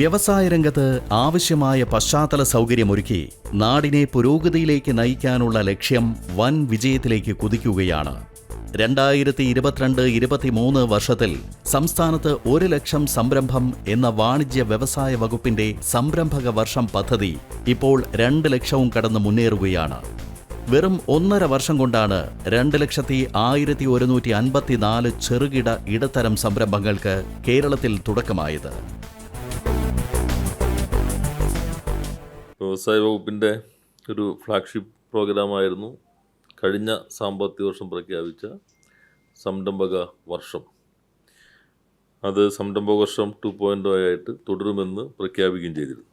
വ്യവസായ രംഗത്ത് ആവശ്യമായ പശ്ചാത്തല സൗകര്യമൊരുക്കി നാടിനെ പുരോഗതിയിലേക്ക് നയിക്കാനുള്ള ലക്ഷ്യം വൻ വിജയത്തിലേക്ക് കുതിക്കുകയാണ്. രണ്ടായിരത്തി ഇരുപത്തിരണ്ട് ഇരുപത്തിമൂന്ന് വർഷത്തിൽ സംസ്ഥാനത്ത് ഒരു ലക്ഷം സംരംഭം എന്ന വാണിജ്യ വ്യവസായ വകുപ്പിന്റെ സംരംഭക വർഷം പദ്ധതി ഇപ്പോൾ രണ്ട് ലക്ഷവും കടന്ന് മുന്നേറുകയാണ്. വെറും ഒന്നര വർഷം കൊണ്ടാണ് രണ്ട് ലക്ഷത്തി ആയിരത്തി ഒരുന്നൂറ്റി അൻപത്തിനാല് ചെറുകിട ഇടത്തരം സംരംഭങ്ങൾക്ക് കേരളത്തിൽ തുടക്കമായത്. വ്യവസായ വകുപ്പിന്റെ ഒരു ഫ്ലാഗ്ഷിപ്പ് പ്രോഗ്രാമായിരുന്നു കഴിഞ്ഞ സാമ്പത്തിക വർഷം പ്രഖ്യാപിച്ച സംരംഭക വർഷം. അത് സംരംഭക വർഷം ടു പോയിന്റ് ആയിട്ട് തുടരുമെന്ന് പ്രഖ്യാപിക്കുകയും ചെയ്തിരുന്നു.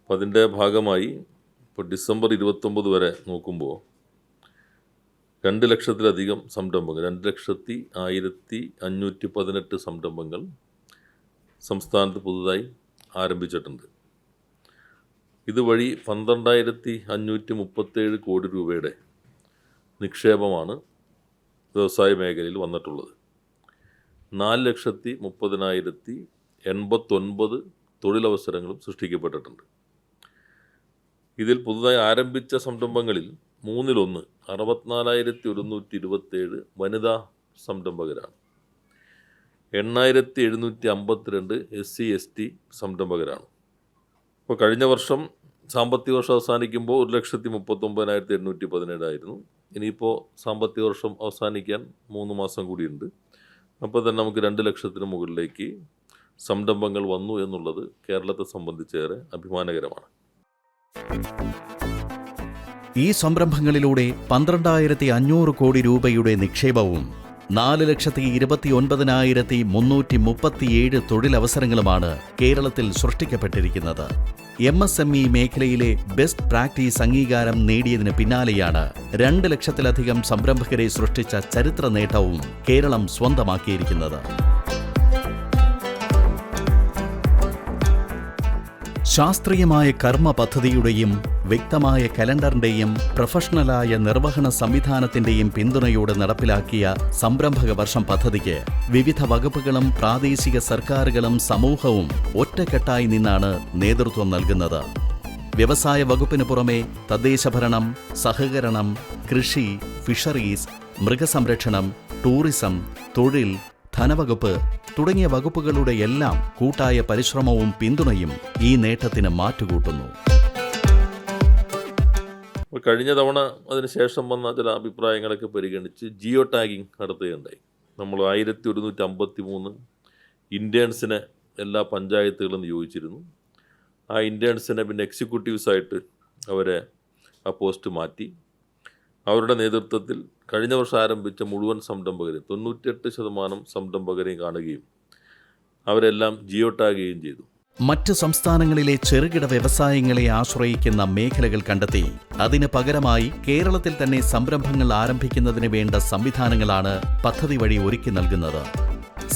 അപ്പം അതിന്റെ ഭാഗമായി ഇപ്പോൾ ഡിസംബർ ഇരുപത്തൊമ്പത് വരെ നോക്കുമ്പോൾ രണ്ട് ലക്ഷത്തിലധികം സംരംഭങ്ങൾ രണ്ട് ലക്ഷത്തി ആയിരത്തി അഞ്ഞൂറ്റി പതിനെട്ട് സംരംഭങ്ങൾ സംസ്ഥാനത്ത് പുതുതായി ആരംഭിച്ചിട്ടുണ്ട്. ഇതുവഴി പന്ത്രണ്ടായിരത്തി അഞ്ഞൂറ്റി മുപ്പത്തേഴ് കോടി രൂപയുടെ നിക്ഷേപമാണ് വ്യവസായ മേഖലയിൽ വന്നിട്ടുള്ളത്. നാല് ലക്ഷത്തി മുപ്പതിനായിരത്തി എൺപത്തൊൻപത് തൊഴിലവസരങ്ങളും സൃഷ്ടിക്കപ്പെട്ടിട്ടുണ്ട്. ഇതിൽ പുതുതായി ആരംഭിച്ച സംരംഭങ്ങളിൽ മൂന്നിലൊന്ന് അറുപത്തിനാലായിരത്തി ഒരുന്നൂറ്റി ഇരുപത്തേഴ് വനിതാ സംരംഭകരാണ്. എണ്ണായിരത്തി എഴുന്നൂറ്റി അമ്പത്തിരണ്ട് എസ് സി എസ് ടി സംരംഭകരാണ്. ഇപ്പോൾ കഴിഞ്ഞ വർഷം സാമ്പത്തിക വർഷം അവസാനിക്കുമ്പോൾ ഒരു ലക്ഷത്തി മുപ്പത്തൊമ്പതിനായിരത്തി എണ്ണൂറ്റി പതിനേഴായിരുന്നു ഇനിയിപ്പോൾ സാമ്പത്തിക വർഷം അവസാനിക്കാൻ മൂന്ന് മാസം കൂടിയുണ്ട്. അപ്പോൾ തന്നെ നമുക്ക് രണ്ട് ലക്ഷത്തിന് മുകളിലേക്ക് സംരംഭങ്ങൾ വന്നു എന്നുള്ളത് കേരളത്തെ സംബന്ധിച്ചേറെ അഭിമാനകരമാണ്. ഈ സംരംഭങ്ങളിലൂടെ പന്ത്രണ്ടായിരത്തി അഞ്ഞൂറ് കോടി രൂപയുടെ നിക്ഷേപവും നാല് ലക്ഷത്തി ഇരുപത്തി ഒൻപതിനായിരത്തി മുന്നൂറ്റി മുപ്പത്തിയേഴ് തൊഴിലവസരങ്ങളുമാണ് കേരളത്തിൽ സൃഷ്ടിക്കപ്പെട്ടിരിക്കുന്നത്. എം എസ് എം ഇ മേഖലയിലെ ബെസ്റ്റ് പ്രാക്ടീസ് അംഗീകാരം നേടിയതിന് പിന്നാലെയാണ് രണ്ട് ലക്ഷത്തിലധികം സംരംഭകരെ സൃഷ്ടിച്ച ചരിത്ര നേട്ടവും കേരളം സ്വന്തമാക്കിയിരിക്കുന്നത്. ശാസ്ത്രീയമായ കർമ്മ പദ്ധതിയുടെയും വ്യക്തമായ കലണ്ടറിന്റെയും പ്രൊഫഷണലായ നിർവഹണ സംവിധാനത്തിന്റെയും പിന്തുണയോടെ നടപ്പിലാക്കിയ സംരംഭക വർഷം പദ്ധതിക്ക് വിവിധ വകുപ്പുകളും പ്രാദേശിക സർക്കാരുകളും സമൂഹവും ഒറ്റക്കെട്ടായി നിന്നാണ് നേതൃത്വം നൽകുന്നത്. വ്യവസായ വകുപ്പിന് പുറമെ തദ്ദേശഭരണം സഹകരണം കൃഷി ഫിഷറീസ് മൃഗസംരക്ഷണം ടൂറിസം തൊഴിൽ ധനവകുപ്പ് തുടങ്ങിയ വകുപ്പുകളുടെ എല്ലാം കൂട്ടായ പരിശ്രമവും പിന്തുണയും ഈ നേട്ടത്തിന് മാറ്റുകൂട്ടുന്നു. കഴിഞ്ഞ തവണ അതിനുശേഷം വന്ന ചില അഭിപ്രായങ്ങളൊക്കെ പരിഗണിച്ച് ജിയോ ടാഗിങ് നടത്തുകയുണ്ടായി. നമ്മൾ ആയിരത്തി ഒരുന്നൂറ്റി അമ്പത്തി മൂന്ന് ഇന്റേൺസിനെ എല്ലാ പഞ്ചായത്തുകളും നിയോഗിച്ചിരുന്നു. ആ ഇന്റേൺസിനെ പിന്നെ എക്സിക്യൂട്ടീവ്സായിട്ട് അവരെ ആ പോസ്റ്റ് മാറ്റി. അവരുടെ നേതൃത്വത്തിൽ കഴിഞ്ഞ വർഷം ആരംഭിച്ച മുഴുവൻ സംരംഭകരെയും തൊണ്ണൂറ്റിയെട്ട് ശതമാനം സംരംഭകരെയും കാണുകയും അവരെല്ലാം ജിയോ ടാഗ് ചെയ്യുകയും ചെയ്തു. മറ്റ് സംസ്ഥാനങ്ങളിലെ ചെറുകിട വ്യവസായങ്ങളെ ആശ്രയിക്കുന്ന മേഖലകൾ കണ്ടെത്തി അതിന് പകരമായി കേരളത്തിൽ തന്നെ സംരംഭങ്ങൾ ആരംഭിക്കുന്നതിന് വേണ്ട സംവിധാനങ്ങളാണ് പദ്ധതി വഴി ഒരുക്കി നൽകുന്നത്.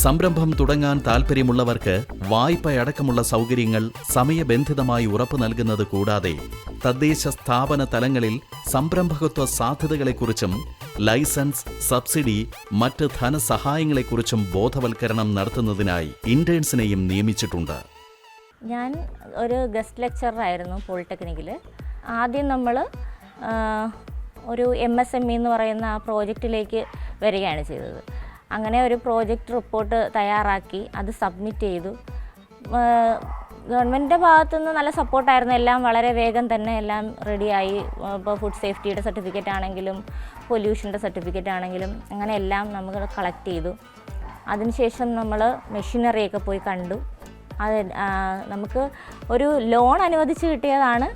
സംരംഭം തുടങ്ങാൻ താൽപ്പര്യമുള്ളവർക്ക് വായ്പയടക്കമുള്ള സൗകര്യങ്ങൾ സമയബന്ധിതമായി ഉറപ്പു നൽകുന്നത് കൂടാതെ തദ്ദേശ സ്ഥാപന തലങ്ങളിൽ സംരംഭകത്വ സാധ്യതകളെക്കുറിച്ചും ലൈസൻസ് സബ്സിഡി മറ്റ് ധനസഹായങ്ങളെക്കുറിച്ചും ബോധവൽക്കരണം നടത്തുന്നതിനായി ഇന്റേൺസിനെയും നിയമിച്ചിട്ടുണ്ട്. ഞാൻ ഒരു ഗസ്റ്റ് ലെക്ചറായിരുന്നു പോളിടെക്നിക്കിൽ. ആദ്യം നമ്മൾ ഒരു എം എസ് എം ഇ എന്ന് പറയുന്ന ആ പ്രോജക്റ്റിലേക്ക് വരികയാണ് ചെയ്തത്. അങ്ങനെ ഒരു പ്രോജക്റ്റ് റിപ്പോർട്ട് തയ്യാറാക്കി അത് സബ്മിറ്റ് ചെയ്തു. ഗവൺമെന്റിന്റെ ഭാഗത്തുനിന്ന് നല്ല സപ്പോർട്ടായിരുന്നു എല്ലാം വളരെ വേഗം തന്നെ എല്ലാം റെഡിയായി ഇപ്പോൾ ഫുഡ് സേഫ്റ്റിയുടെ സർട്ടിഫിക്കറ്റ് ആണെങ്കിലും പൊല്യൂഷന്റെ സർട്ടിഫിക്കറ്റ് ആണെങ്കിലും അങ്ങനെ എല്ലാം നമ്മൾ കളക്ട് ചെയ്തു. അതിനുശേഷം നമ്മൾ മെഷീനറിയൊക്കെ പോയി കണ്ടു. അത് നമുക്ക് ഒരു ലോൺ അനുവദിച്ച് കിട്ടിയതാണ്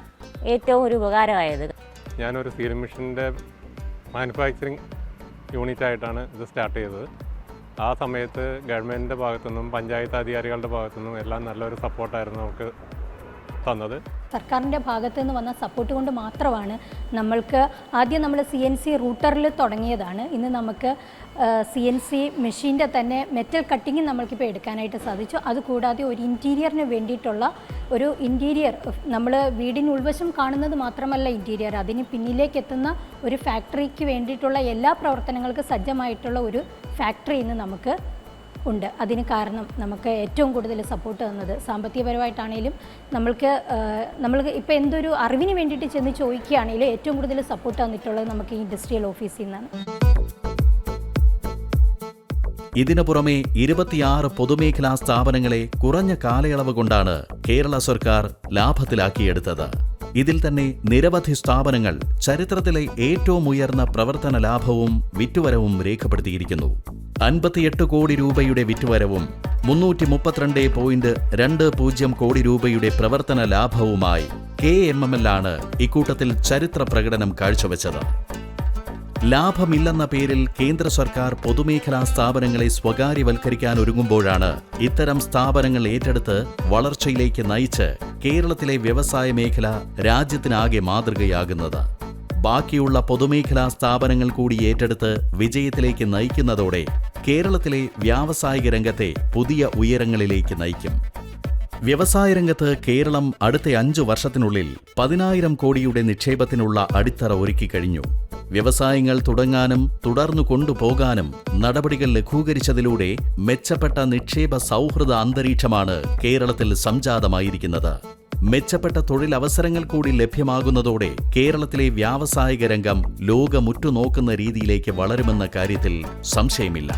ഏറ്റവും ഒരു ഉപകാരമായത്. ഞാനൊരു സീരം മെഷീന്റെ മാനുഫാക്ചറിങ് യൂണിറ്റ് ആയിട്ടാണ് ഇത് സ്റ്റാർട്ട് ചെയ്തത്. ആ സമയത്ത് ഗവൺമെന്റിന്റെ ഭാഗത്തുനിന്നും പഞ്ചായത്ത് അധികാരികളുടെ ഭാഗത്തുനിന്നും എല്ലാം നല്ലൊരു സപ്പോർട്ടായിരുന്നു നമുക്ക് തന്നത്. സർക്കാരിന്റെ ഭാഗത്ത് നിന്ന് വന്ന സപ്പോർട്ട് കൊണ്ട് മാത്രമാണ് നമ്മൾക്ക് ആദ്യം നമ്മൾ സി എൻ സി റൂട്ടറിൽ തുടങ്ങിയതാണ്. ഇന്ന് നമുക്ക് സി എൻ സി മെഷീന്റെ തന്നെ മെറ്റൽ കട്ടിങ് നമ്മൾക്കിപ്പോൾ എടുക്കാനായിട്ട് സാധിച്ചു. അതുകൂടാതെ ഒരു ഇന്റീരിയറിന് വേണ്ടിയിട്ടുള്ള ഒരു ഇന്റീരിയർ നമ്മൾ വീടിന് ഉൾവശം കാണുന്നത് മാത്രമല്ല ഇന്റീരിയർ അതിന് പിന്നിലേക്ക് എത്തുന്ന ഒരു ഫാക്ടറിക്ക് വേണ്ടിയിട്ടുള്ള എല്ലാ പ്രവർത്തനങ്ങൾക്ക് സജ്ജമായിട്ടുള്ള ഒരു ഫാക്ടറി ഇന്ന് നമുക്ക് ഉണ്ട്. അതിന് കാരണം നമുക്ക് ഏറ്റവും കൂടുതൽ സപ്പോർട്ട് തന്നത് സാമ്പത്തികപരമായിട്ടാണേലും നമ്മൾക്ക് നമ്മൾ ഇപ്പോൾ എന്തൊരു അറിവിന് വേണ്ടിയിട്ട് ചെന്ന് ചോദിക്കുകയാണെങ്കിലും ഏറ്റവും കൂടുതൽ സപ്പോർട്ട് തന്നിട്ടുള്ളത് നമുക്ക് ഇൻഡസ്ട്രിയൽ ഓഫീസിൽ നിന്നാണ്. ഇതിനു പുറമെ ഇരുപത്തിയാറ് പൊതുമേഖലാ സ്ഥാപനങ്ങളെ കുറഞ്ഞ കാലയളവ് കൊണ്ടാണ് കേരള സർക്കാർ ലാഭത്തിലാക്കിയെടുത്തത്. ഇതിൽ തന്നെ നിരവധി സ്ഥാപനങ്ങൾ ചരിത്രത്തിലെ ഏറ്റവും ഉയർന്ന പ്രവർത്തന ലാഭവും വിറ്റുവരവും രേഖപ്പെടുത്തിയിരിക്കുന്നു. അൻപത്തിയെട്ട് കോടി രൂപയുടെ വിറ്റുവരവും മുന്നൂറ്റി മുപ്പത്തിരണ്ട് പോയിന്റ് രണ്ട് പൂജ്യം കോടി രൂപയുടെ പ്രവർത്തന ലാഭവുമായി കെ എം എം എൽ ആണ് ഇക്കൂട്ടത്തിൽ ചരിത്ര പ്രകടനം കാഴ്ചവെച്ചത്. ലാഭമില്ലെന്ന പേരിൽ കേന്ദ്ര സർക്കാർ പൊതുമേഖലാ സ്ഥാപനങ്ങളെ സ്വകാര്യവൽക്കരിക്കാൻ ഒരുങ്ങുമ്പോഴാണ് ഇത്തരം സ്ഥാപനങ്ങൾ ഏറ്റെടുത്ത് വളർച്ചയിലേക്ക് നയിച്ച് കേരളത്തിലെ വ്യവസായ മേഖല രാജ്യത്തിനാകെ മാതൃകയാകുന്നത്. ബാക്കിയുള്ള പൊതുമേഖലാ സ്ഥാപനങ്ങൾ കൂടി ഏറ്റെടുത്ത് വിജയത്തിലേക്ക് നയിക്കുന്നതോടെ കേരളത്തിലെ വ്യാവസായിക രംഗത്തെ പുതിയ ഉയരങ്ങളിലേക്ക് നയിക്കും. വ്യവസായ രംഗത്ത് കേരളം അടുത്ത അഞ്ചു വർഷത്തിനുള്ളിൽ പതിനായിരം കോടിയുടെ നിക്ഷേപത്തിനുള്ള അടിത്തറ ഒരുക്കിക്കഴിഞ്ഞു വ്യവസായങ്ങൾ തുടങ്ങാനും തുടർന്നു കൊണ്ടുപോകാനും നടപടികൾ ലഘൂകരിച്ചതിലൂടെ മെച്ചപ്പെട്ട നിക്ഷേപ സൗഹൃദ അന്തരീക്ഷമാണ് കേരളത്തിൽ സംജാതമായിരിക്കുന്നത്. മെച്ചപ്പെട്ട തൊഴിലവസരങ്ങൾ കൂടി ലഭ്യമാകുന്നതോടെ കേരളത്തിലെ വ്യാവസായിക രംഗം ലോകമുറ്റുനോക്കുന്ന രീതിയിലേക്ക് വളരുമെന്ന കാര്യത്തിൽ സംശയമില്ല.